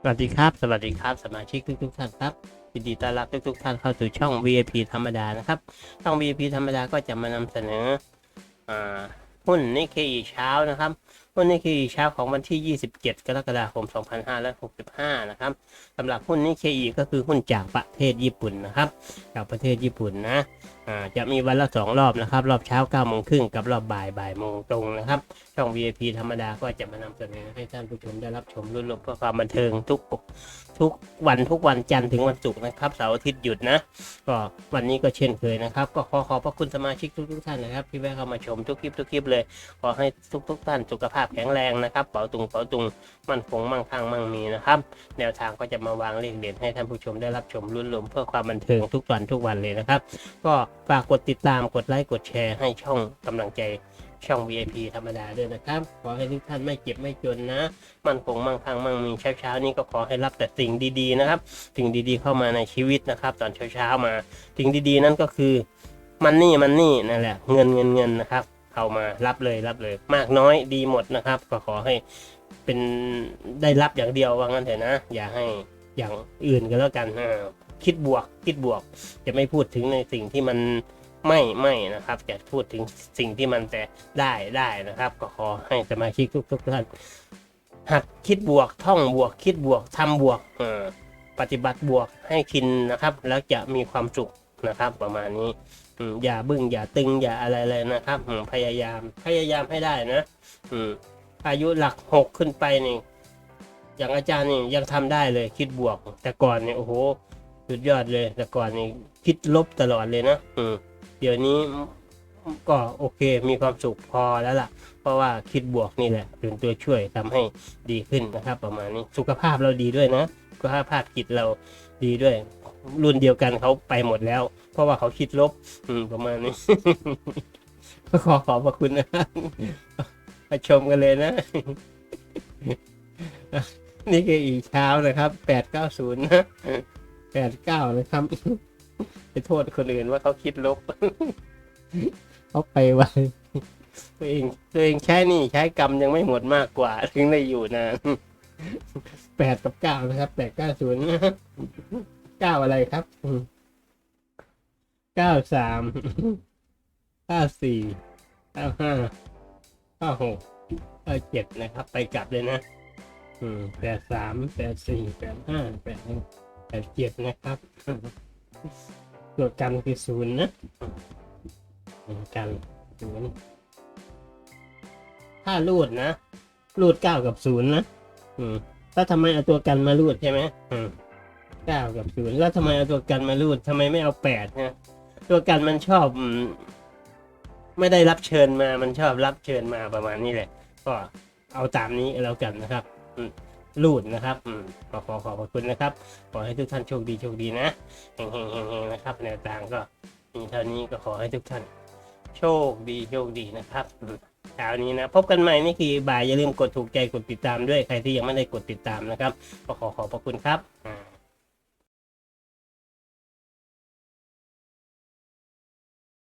สวัสดีครับ สวัสดีครับ สมาชิกทุกทุกๆท่านครับยินดีต้อนรับทุกทุกๆท่านเข้าสู่ช่อง VIP ธรรมดานะครับ ช่อง VIP ธรรมดาก็จะมานำเสนออหุ้นนิเคอีเช้านะครับ หุ้นนิเคอีเช้าของวันที่ 27 กรกฎาคม 2565 นะครับสำหรับหุ้นนิเคอีก็คือหุ้นจากประเทศญี่ปุ่นนะครับ จากประเทศญี่ปุ่นนะจะมีวันละสองรอบนะครับ รอบเช้า9โมงครึ่งกับรอบบ่ายบ่ายโมงตรงนะครับ ช่อง VIP ธรรมดาก็จะมานำเสนอให้ท่านผู้ชมได้รับชมรุ่นรวมเพื่อความบันเทิงทุกทุกวันทุกวันจันทร์ถึงวันศุกร์นะครับเสาร์อาทิตย์หยุดนะก็วันนี้ก็เช่นเคยนะครับ ก็ขอขอบพระคุณสมาชิกทุกๆท่านนะครับ ที่แวะเข้ามาชมทุกคลิปทุกคลิปเลยขอให้ทุกๆท่านสุขภาพแข็งแรงนะครับเป๋าตุงเป๋าตุงมั่นคงมั่งคั่งมั่งมีนะครับแนวทางก็จะมาวางเลขเด่นให้ท่านผู้ชมได้รับชมรุ่นรวมเพื่อความบันเทิงทุกวันทุกวันเลยนะครับ ก็ฝากกดติดตามกดไลค์กดแชร์ให้ช่องกำลังใจช่อง VIP ธรรมดาด้วยนะครับ ขอให้ทุกท่านไม่เจ็บไม่จนนะ มั่นคงมั่งคั่งมั่งมีเช้าเช้านี้ก็ขอให้รับแต่สิ่งดีๆนะครับสิ่งดีๆเข้ามาในชีวิตนะครับ ตอนเช้าเช้ามาสิ่งดีๆนั่นก็คือมันนี่มันนี่นั่นแหละเงินเงินเงินนะครับ เข้ามารับเลยรับเลย มากน้อยดีหมดนะครับ ก็ขอให้เป็นได้รับอย่างเดียวว่างั้นเถอะนะ อย่าให้อย่างอื่นก็แล้วกันคิดบวกคิดบวก จะไม่พูดถึงในสิ่งที่มันไม่ไม่นะครับจะพูดถึงสิ่งที่มันแต่ได้ได้นะครับ ก็ขอให้สมาชิกทุกทุกท่านหัดคิดบวกท่องบวก คิดบวกทำบวกปฏิบัติบวกให้คินนะครับ แล้วจะมีความสุข นะครับ ประมาณนี้อย่าบึ้งอย่าตึงอย่าอะไรเลยนะครับอืมพยายามพยายามให้ได้นะอายุหลักหกขึ้นไปนี่อย่างอาจารย์นี่ยังทำได้เลยคิดบวก แต่ก่อนเนี่ยโอ้โหสุดยอดเลย แต่ก่อนนี่คิดลบตลอดเลยนะอืเดี๋ยวนี้ก็โอเคมีความสุขพอแล้วล่ะ เพราะว่าคิดบวกนี่แหละเป็นตัวช่วยทำให้ดีขึ้นนะครับ ประมาณนี้สุขภาพเราดีด้วยนะสุขภาพจิตเราดีด้วย รุ่นเดียวกันเขาไปหมดแล้ว เพราะว่าเขาคิดลบ อืมประมาณนี้ก็ขอขอบพระคุณนะมาชมกันเลยนะ นี่คืออีกเช้านะครับแปดเก้าศูนย์นะแปดเก้านะครับ ไปโทษคนอื่นว่าเขาคิดลบเขาไปไวตัวเองตัวเองใช้นี่ใช้กรรมยังไม่หมดมากกว่า ถึงได้อยู่นานแปดกับเก้านะครับแปดเก้าศูนย์ เก้าอะไรครับเก้าสามเก้าสี่เก้าห้าเก้าหกเก้าเจ็ดนะครับ ไปกลับเลยนะแปดสามแปดสี่แปดห้าแปดหกแปดเจ็ดนะครับตัวกันคือศูนย์นะตัวกันศูนย์ถ้ารูดนะรูดเก้ากับศูนย์นะอืมแล้วทำไมเอาตัวกันมารูดใช่ไหมอืม เก้ากับศูนย์แล้วทำไมเอาตัวกันมารูดทำไมไม่เอาแปดนะตัวกันมันชอบไม่ได้รับเชิญมา มันชอบรับเชิญมาประมาณนี้แหละ ก็เอาตามนี้แล้วกันนะครับรูดนะครับอขอขอขอบคุณนะครับ ขอให้ทุกท่านโชคดีโชคดีนะเฮงเฮงเฮงนะครับแนวทางก็มีเท่านี้ก็ขอให้ทุกท่าน โชคดีโชคดีนะครับอืมเช้านี้นะพบกันใหม่นี่คือบ่ายอย่าลืมกดถูกใจกดติดตามด้วยใครที่ยังไม่ได้กดติดตามนะครับก็ขอขอบพระคุณครับ